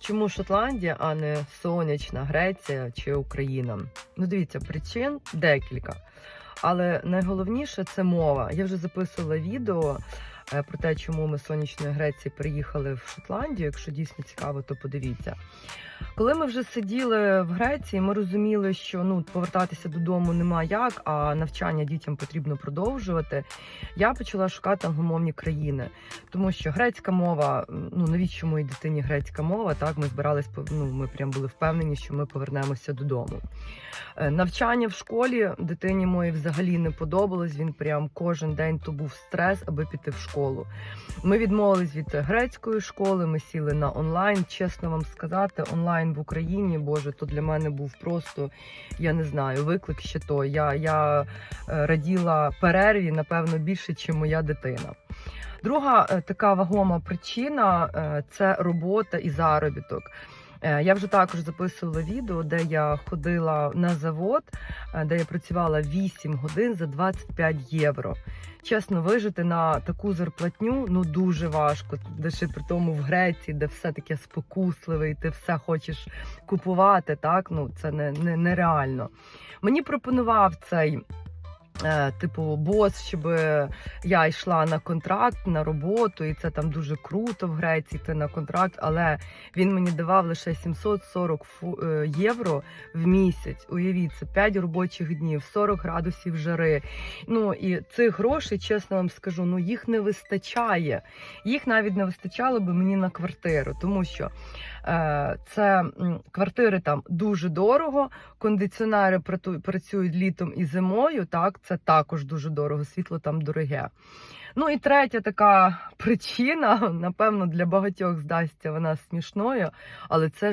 Чому Шотландія, а не сонячна Греція чи Україна? Ну, дивіться, причин декілька. Але найголовніше це мова. Я вже записувала відео про те, чому ми з сонячної Греції приїхали в Шотландію. Якщо дійсно цікаво, то подивіться. Коли ми вже сиділи в Греції, ми розуміли, що ну повертатися додому нема як, а навчання дітям потрібно продовжувати. Я почала шукати англомовні країни, тому що грецька мова, ну навіщо моїй дитині грецька мова? Так, ми збирались ну, ми прям були впевнені, що ми повернемося додому. Е, Навчання в школі дитині моїй взагалі не подобалось. Він прям кожен день то був стрес, аби піти в школу. Ми відмовились від грецької школи. Ми сіли на онлайн. Чесно вам сказати, онлайн в Україні, боже, то для мене був просто, я не знаю, виклик ще то. Я, я е, раділа перерві, напевно, більше, ніж моя дитина. Друга е, така вагома причина е, це робота і заробіток. Е, Я вже також записувала відео, де я ходила на завод, е, де я працювала 8 годин за 25 євро. Чесно, вижити на таку зарплатню ну дуже важко. Ще при тому в Греції, де все таке спокусливе, і ти все хочеш купувати. Так ну це не, не нереально. Мені пропонував цей. Е, Типу, бос, щоб я йшла на контракт на роботу, і це там дуже круто в Греції. Ти на контракт, але він мені давав лише 740 е, євро в місяць. Уявіть, це 5 робочих днів, 40 градусів жари. Ну і цих грошей, чесно вам скажу, ну їх не вистачає. Їх навіть не вистачало би мені на квартиру, тому що це квартири там дуже дорого, кондиціонери працюють літом і зимою. Так, це також дуже дорого. Світло там дороге. Ну і третя така причина, напевно, для багатьох здасться вона смішною, але це ж.